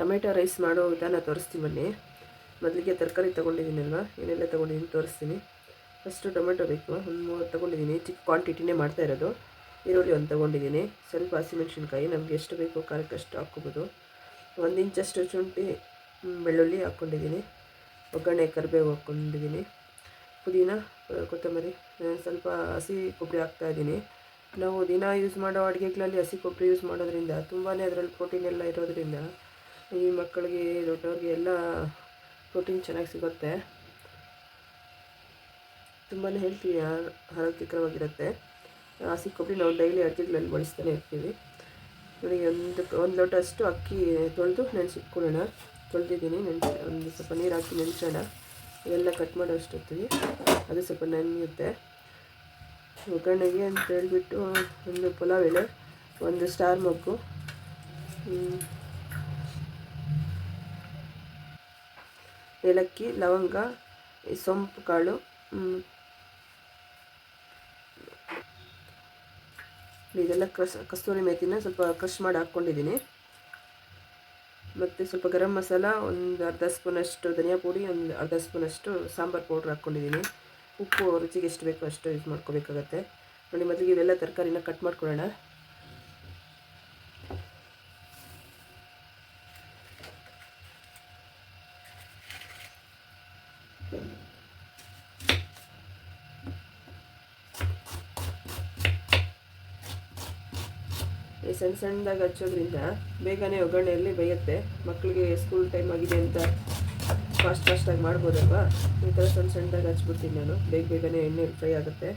Tomato rice ಮಾಡೋ ವಿಧಾನ ತೋರಿಸ್ತೀನಿ ಬನ್ನಿ. ಮೊದಲಿಗೆ ತರಕಾರಿ ತೊಗೊಂಡಿದ್ದೀನಲ್ವ? ಏನೆಲ್ಲ ತೊಗೊಂಡಿದ್ದೀನಿ ತೋರಿಸ್ತೀನಿ. ಫಸ್ಟು ಟೊಮೆಟೊ ಬೇಕು. ಒಂದು ಮೂವತ್ತು ತೊಗೊಂಡಿದ್ದೀನಿ. ಚಿಕ್ಕ ಕ್ವಾಂಟಿಟಿನೇ ಮಾಡ್ತಾ ಇರೋದು. ಈರುಳ್ಳಿ ಒಂದು ತೊಗೊಂಡಿದ್ದೀನಿ. ಸ್ವಲ್ಪ ಹಸಿಮೆಣ್ಸಿನ್ಕಾಯಿ. ನಮಗೆ ಎಷ್ಟು ಬೇಕೋ ಕಾಲಕ್ಕೆ ಅಷ್ಟು ಹಾಕ್ಕೋಬೋದು. ಒಂದು ಇಂಚಷ್ಟು ಶುಂಠಿ ಬೆಳ್ಳುಳ್ಳಿ ಹಾಕ್ಕೊಂಡಿದ್ದೀನಿ. ಒಗ್ಗರಣೆ, ಕರಿಬೇವು ಹಾಕ್ಕೊಂಡಿದ್ದೀನಿ. ಪುದೀನ ಕೊತ್ತಂಬರಿ ಸ್ವಲ್ಪ ಹಸಿ ಕೊಬ್ಬರಿ ಹಾಕ್ತಾಯಿದ್ದೀನಿ ನಾವು ದಿನ ಯೂಸ್ ಮಾಡೋ ಅಡುಗೆಗಳಲ್ಲಿ ಹಸಿ ಕೊಬ್ಬರಿ ಯೂಸ್ ಮಾಡೋದ್ರಿಂದ ತುಂಬಾ ಅದರಲ್ಲಿ ಪ್ರೋಟೀನ್ ಎಲ್ಲ ಇರೋದ್ರಿಂದ ಈ ಮಕ್ಕಳಿಗೆ, ದೊಡ್ಡವ್ರಿಗೆ ಎಲ್ಲ ಪ್ರೋಟೀನ್ ಚೆನ್ನಾಗಿ ಸಿಗುತ್ತೆ. ತುಂಬಾ ಹೆಲ್ತಿ ಆರೋಗ್ಯಕರವಾಗಿರುತ್ತೆ. ಹಸಿ ಕೊಬ್ಬರಿ ನಾವು ಡೈಲಿ ಅಡುಗೆಗಳಲ್ಲಿ ಬಳಸ್ತಾನೆ ಇರ್ತೀವಿ. ನೋಡಿ, ಒಂದು ಒಂದು ಲೋಟ ಅಷ್ಟು ಅಕ್ಕಿ ತೊಳೆದು ನೆನೆಸಿಟ್ಕೊಳ್ಳೋಣ. ತೊಳೆದಿದ್ದೀನಿ, ನೆನೆಸಿ, ಒಂದು ಸ್ವಲ್ಪ ನೀರು ಹಾಕಿ ನೆನೆಸೋಣ. ಎಲ್ಲ ಕಟ್ ಮಾಡೋ ಅಷ್ಟೊತ್ತಿಗೆ ಅದು ಸ್ವಲ್ಪ ನೆನೆಯುತ್ತೆ. ಒಗ್ಗರಣೆಗೆ ಅಂತ ಹೇಳಿಬಿಟ್ಟು ಒಂದು ಪಲಾವ್ ಎಲೆ, ಒಂದು ಸ್ಟಾರ್ ಮೊಗ್ಗು ಏಲಕ್ಕಿ, ಲವಂಗ ಸೊಂಪು ಕಾಳು ಇದೆಲ್ಲ ಕ್ರಶ್ ಕಸ್ತೂರಿ ಮೇಥಿನ ಸ್ವಲ್ಪ ಕ್ರಷ್ ಮಾಡಿ ಹಾಕ್ಕೊಂಡಿದ್ದೀನಿ. ಮತ್ತು ಸ್ವಲ್ಪ ಗರಂ ಮಸಾಲ, ಒಂದು ಅರ್ಧ ಸ್ಪೂನಷ್ಟು ಧನಿಯಾ ಪುಡಿ, ಒಂದು ಅರ್ಧ ಸ್ಪೂನಷ್ಟು ಸಾಂಬಾರು ಪೌಡ್ರ್ ಹಾಕ್ಕೊಂಡಿದ್ದೀನಿ. ಉಪ್ಪು ರುಚಿಗೆ ಎಷ್ಟು ಬೇಕೋ ಅಷ್ಟು ಯೂಸ್ ಮಾಡ್ಕೋಬೇಕಾಗತ್ತೆ. ನೋಡಿ, ಮೊದಲಿಗೆ ಇವೆಲ್ಲ ತರಕಾರಿನ ಕಟ್ ಮಾಡ್ಕೊಳ್ಳೋಣ. ಸಣ್ಣ ಸಣ್ಣದಾಗಿ ಹಚ್ಚೋದ್ರಿಂದ ಬೇಗನೆ ಒಗ್ಗರಣೆಯಲ್ಲಿ ಬೇಯುತ್ತೆ. ಮಕ್ಕಳಿಗೆ ಸ್ಕೂಲ್ ಟೈಮ್ ಆಗಿದೆ ಅಂತ ಫಾಸ್ಟ್ ಫಾಸ್ಟಾಗಿ ಮಾಡ್ಬೋದಲ್ವಾ? ಈ ಥರ ಸಣ್ಣ ಸಣ್ಣದಾಗಿ ಹಚ್ಬಿಡ್ತೀನಿ ನಾನು. ಬೇಗ ಬೇಗನೆ ಎಣ್ಣೆ ಫ್ರೈ ಆಗುತ್ತೆ.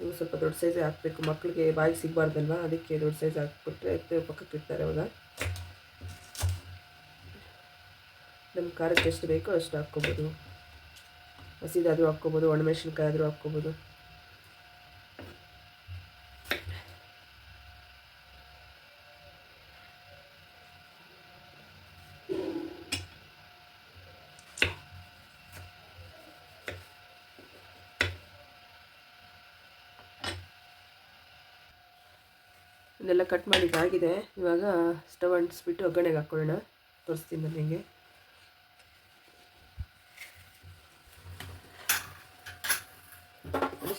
ಇವು ಸ್ವಲ್ಪ ದೊಡ್ಡ ಸೈಜೇ ಹಾಕಬೇಕು. ಮಕ್ಕಳಿಗೆ ಬಾಯಿ ಸಿಗಬಾರ್ದಲ್ವ? ಅದಕ್ಕೆ ದೊಡ್ಡ ಸೈಜ್ ಹಾಕ್ಬಿಟ್ರೆ ಪಕ್ಕಕ್ಕೆ ಇರ್ತಾರೆ ಅವಾಗ. ನಮ್ಮ ಖಾರಕ್ಕೆ ಎಷ್ಟು ಬೇಕೋ ಅಷ್ಟು ಹಾಕ್ಕೊಬೋದು. ಹಸಿದಾದರೂ ಹಾಕ್ಕೊಬೋದು ಒಣಮೆಣ್ಸಿನ್ಕಾಯಿ ಆದರೂ ಹಾಕ್ಕೊಬೋದು. ಇದೆಲ್ಲ ಕಟ್ ಮಾಡಿದ್ದಾಗಿದೆ. ಇವಾಗ ಸ್ಟವ್ ಅಂಟಿಸ್ಬಿಟ್ಟು ಒಗ್ಗರಣೆಗೆ ಹಾಕೊಳ್ಳೋಣ. ತೋರಿಸ್ತೀನಿ ನಾನು ನಿಮಗೆ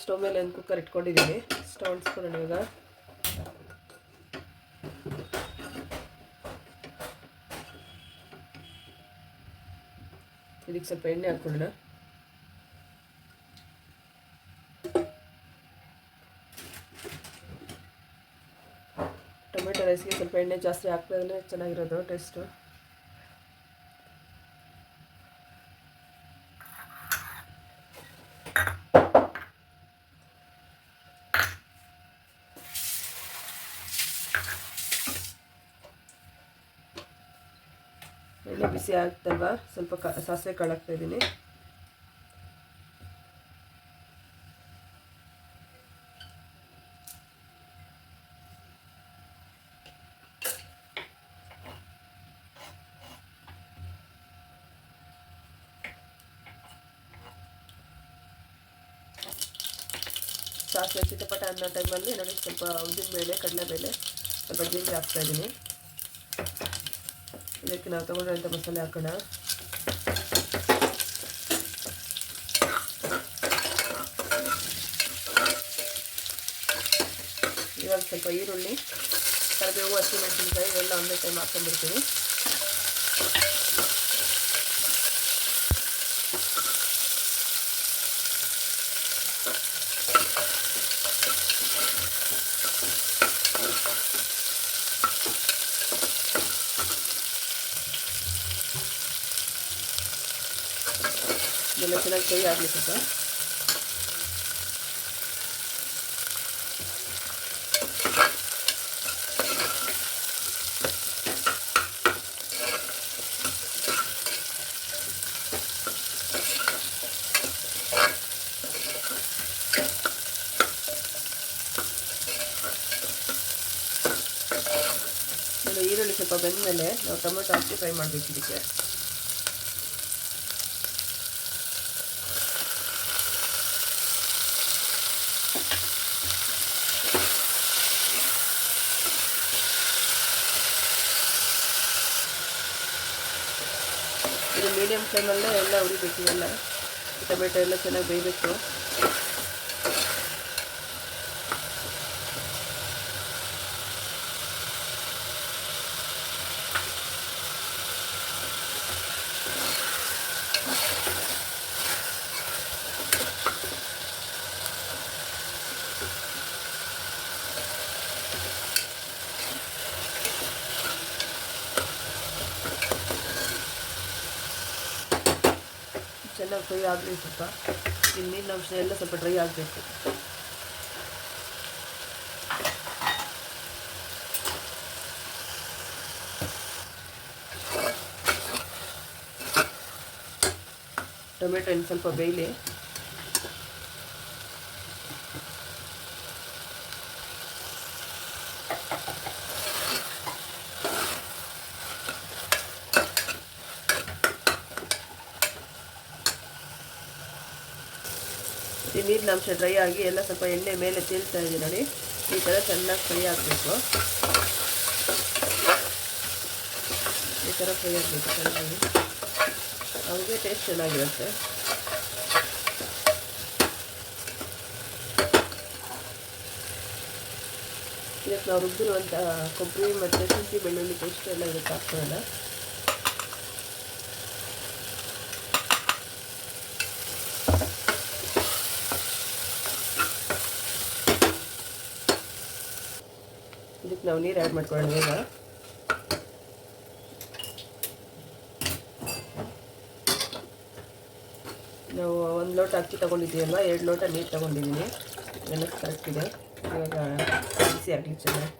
ಸ್ಟವ್ ಮೇಲೆ ಒಂದು ಕುಕ್ಕರ್ ಇಟ್ಕೊಂಡಿದ್ದೀನಿ. ಸ್ಟವ್ ಅಂಟಿಸ್ಕೊಳ್ಳೋಣ ಇವಾಗ. ಇದಕ್ಕೆ ಸ್ವಲ್ಪ ಎಣ್ಣೆ ಹಾಕ್ಕೊಳ್ಳೋಣ ಟೊಮೆಟೊ ರೈಸ್ಗೆ ಸ್ವಲ್ಪ ಎಣ್ಣೆ ಜಾಸ್ತಿ ಹಾಕಿದ್ರೆ ಚೆನ್ನಾಗಿರೋದು ಟೇಸ್ಟು ಎಣ್ಣೆ ಬಿಸಿ ಆಗ್ತಲ್ವಾ? ಸ್ವಲ್ಪ ಕ ಸಾಸಿವೆ ಕಾಳು ಸಾಸಿವೆ ಚಿಟಪಟ ಅನ್ನೋ ಟೈಮಲ್ಲಿ ನನಗೆ ಸ್ವಲ್ಪ ಉದ್ದಿನಬೇಳೆ ಕಡಲೆಬೇಳೆ ಸ್ವಲ್ಪ ಜೀರಿಗೆ ಹಾಕ್ತಾ ಇದ್ದೀನಿ. ಇದಕ್ಕೆ ನಾವು ತೊಗೊಂಡಿರೋಂಥ ಮಸಾಲೆ ಹಾಕೋಣ. ಇವಾಗ ಸ್ವಲ್ಪ ಈರುಳ್ಳಿ, ಕರಿಬೇವು, ಹಸಿಮೆಣಸಿನ್ಕಾಯಿ ಇವೆಲ್ಲ ಒಂದೇ ಟೈಮ್ ಹಾಕ್ಕೊಂಡ್ಬಿಡ್ತೀನಿ. ಇದೆಲ್ಲ ಚೆನ್ನಾಗಿ ಫ್ರೈ ಆಗಲಿ ಸ್ವಲ್ಪ ಆಮೇಲೆ ಈರುಳ್ಳಿ ಸ್ವಲ್ಪ ಬೆಂದಮೇಲೆ ನಾವು ಟೊಮೆಟೊ ಹಾಕಿ ಫ್ರೈ ಮಾಡಬೇಕು ಇದಕ್ಕೆ ಇದು ಮೀಡಿಯಮ್ ಫ್ಲೇಮಲ್ಲೇ ಎಲ್ಲ ಉರಿಬೇಕು ಇವೆಲ್ಲ. ಟೊಮೆಟೊ ಎಲ್ಲ ಚೆನ್ನಾಗಿ ಬೇಯಬೇಕು. ಚೆನ್ನಾಗಿ ಫ್ರೈ ಆಗಲಿ ಸ್ವಲ್ಪ ಈ ನೀರಿನ ಅಂಶ ಎಲ್ಲ ಸ್ವಲ್ಪ ಡ್ರೈ ಆಗಬೇಕು ಟೊಮೆಟೊ ಇನ್ನು ಸ್ವಲ್ಪ ಬೇಯಲಿ ಅಂಶ ಡ್ರೈ ಆಗಿ ಎಲ್ಲ ಸ್ವಲ್ಪ ಎಣ್ಣೆ ಮೇಲೆ ತೇಲ್ತಾ ಇದೆ ನೋಡಿ. ಈ ಥರ ಚೆನ್ನಾಗಿ ಫ್ರೈ ಆಗಬೇಕು. ಈ ಥರ ಫ್ರೈ ಆಗಬೇಕು ಚೆನ್ನಾಗಿ. ಅವಾಗೆ ಟೇಸ್ಟ್ ಚೆನ್ನಾಗಿರುತ್ತೆ. ಇದಕ್ಕೆ ನಾವು ರುಬ್ಬಿರುವಂಥ ಕೊಬ್ಬರಿ ಮತ್ತು ಶುಂಠಿ ಬೆಳ್ಳುಳ್ಳಿ ಟೇಸ್ಟ್ ಎಲ್ಲ ಇದಕ್ಕೆ ಹಾಕ್ಕೊಳ್ಳೋಣ ನಾವು ನೀರು ಆ್ಯಡ್ ಮಾಡ್ಕೊಳ್ಳೋಣ ಈಗ. ನಾವು ಒಂದು ಲೋಟ ಅಕ್ಕಿ ತೊಗೊಂಡಿದ್ದೀವಲ್ವ? ಎರಡು ಲೋಟ ನೀರು ತೊಗೊಂಡಿದ್ದೀನಿ. ಎಲ್ಲ ಕರೆಕ್ಟಿದೆ ಇವಾಗ ಬಿಸಿ ಆಗಲಿ ಚೆನ್ನಾಗಿ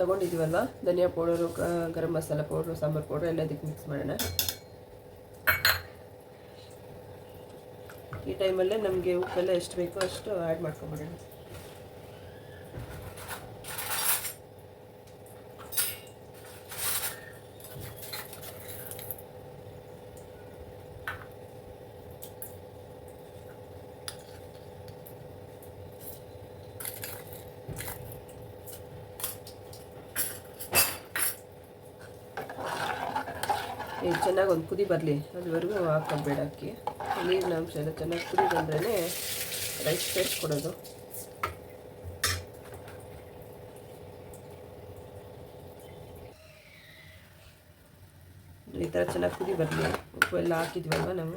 ತೊಗೊಂಡಿದ್ದೀವಲ್ವ ಧನಿಯಾ powder garam masala powder, sambar powder ಎಲ್ಲ ಅದಕ್ಕೆ ಮಿಕ್ಸ್ ಮಾಡೋಣ. ಈ ಟೈಮಲ್ಲೇ ನಮಗೆ ಉಪ್ಪೆಲ್ಲ ಎಷ್ಟು ಬೇಕೋ ಅಷ್ಟು ಆ್ಯಡ್ ಮಾಡ್ಕೊಂಬಿಡೋಣ. ಇದು ಚೆನ್ನಾಗಿ ಒಂದು ಕುದಿ ಬರಲಿ. ಅದುವರೆಗೂ ಹಾಕೋಬೇಡ ಅಕ್ಕಿ ನೀರಿನ ಅಂಶ ಎಲ್ಲ ಚೆನ್ನಾಗಿ ಕುದಿ ಬಂದ್ರೇ ರೈಸ್ ಟೇಸ್ಟ್ ಕೊಡೋದು. ಈ ಥರ ಚೆನ್ನಾಗಿ ಕುದಿ ಬರಲಿ. ಉಪ್ಪು ಎಲ್ಲ ಹಾಕಿದ್ವಲ್ವ ನಾವು?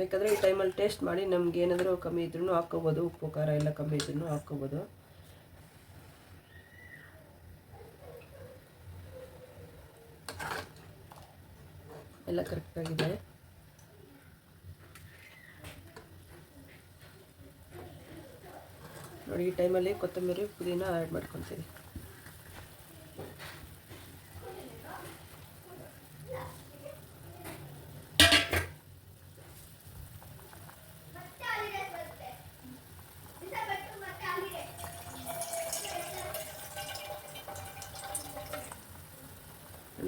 ಬೇಕಾದರೆ ಈ ಟೈಮಲ್ಲಿ ಟೇಸ್ಟ್ ಮಾಡಿ ನಮ್ಗೆ ಏನಾದರೂ ಕಮ್ಮಿ ಇದ್ರೂ ಹಾಕ್ಕೋಬೋದು ಉಪ್ಪು, ಖಾರ ಎಲ್ಲ ಕಮ್ಮಿ ಇದ್ರೂ ಹಾಕ್ಕೋಬೋದು ಎಲ್ಲ ಕರೆಕ್ಟಾಗಿದೆ ನೋಡಿ ಈ ಟೈಮಲ್ಲಿ ಕೊತ್ತಂಬರಿ ಪುದೀನ ಆ್ಯಡ್ ಮಾಡ್ಕೊತೀನಿ.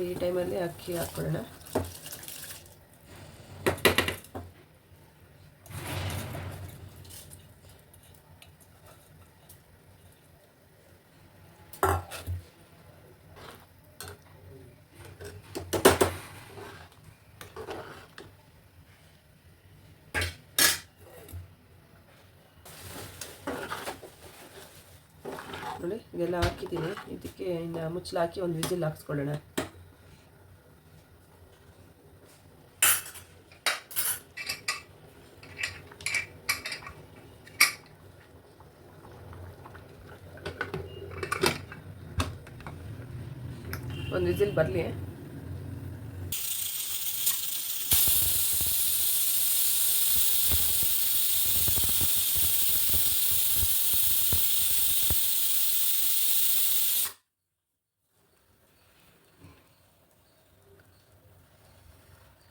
ಈ ಟೈಮಲ್ಲಿ ಅಕ್ಕಿ ಹಾಕ್ಕೊಳ್ಳೋಣ. ನೋಡಿ ಇದೆಲ್ಲ ಹಾಕಿದ್ದೀನಿ. ಇದಕ್ಕೆ ಇನ್ನು ಮುಚ್ಚಲು ಹಾಕಿ ಒಂದು ವಿಸಿಲ್ ಹಾಕ್ಸ್ಕೊಳ್ಳೋಣ. ಒಂದು ವಿಸಿಲ್ ಬರಲಿ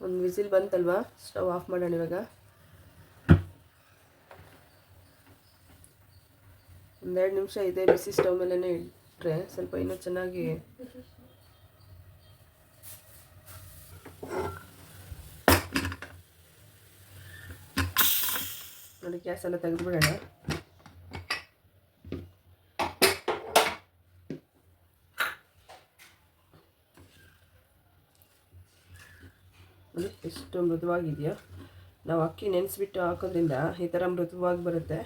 ಒಂದು ವಿಸಿಲ್ ಬಂತಲ್ವಾ? ಸ್ಟವ್ ಆಫ್ ಮಾಡೋಣ ಇವಾಗ. ಒಂದೆರಡು ನಿಮಿಷ ಇದೆ, ಬಿಸಿ ಸ್ಟವ್ ಮೇಲೇ ಇಟ್ಟರೆ ಸ್ವಲ್ಪ ಇನ್ನೂ ಚೆನ್ನಾಗಿ ನೋಡಿ, ಗ್ಯಾಸ್ ಎಲ್ಲ ತೆಗೆದುಬಿಡೋಣ. ಎಷ್ಟು ಮೃದುವಾಗಿದೆಯೋ? ನಾವು ಅಕ್ಕಿ ನೆನೆಸ್ಬಿಟ್ಟು ಹಾಕೋದ್ರಿಂದ ಈ ಥರ ಮೃದುವಾಗಿ ಬರುತ್ತೆ.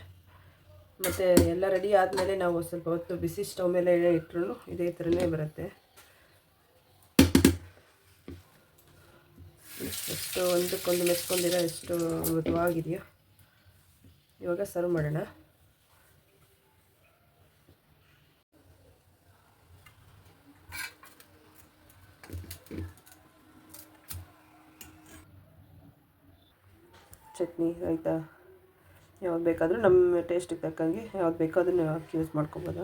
ಮತ್ತು ಎಲ್ಲ ರೆಡಿ ಆದಮೇಲೆ ನಾವು ಸ್ವಲ್ಪ ಹೊತ್ತು ಬಿಸಿ ಸ್ಟವ್ ಮೇಲೆ ಇಟ್ಟರು ಇದೇ ಥರನೇ ಬರುತ್ತೆ. ಎಷ್ಟು ಒಂದಕ್ಕೊಂದು ಮೆಚ್ಕೊಂಡಿರೋ ಎಷ್ಟು ಮೃದುವಾಗಿದೆಯೋ. ಇವಾಗ ಸರ್ವ್ ಮಾಡೋಣ. ಚಟ್ನಿ ಆಯಿತಾ? ಯಾವ್ದು ಬೇಕಾದರೂ ನಮ್ಮ ಟೇಸ್ಟಿಗೆ ತಕ್ಕಂಗೆ ಯಾವ್ದು ಬೇಕೋ ಅದನ್ನು ಯೂಸ್ ಮಾಡ್ಕೊಬೋದು.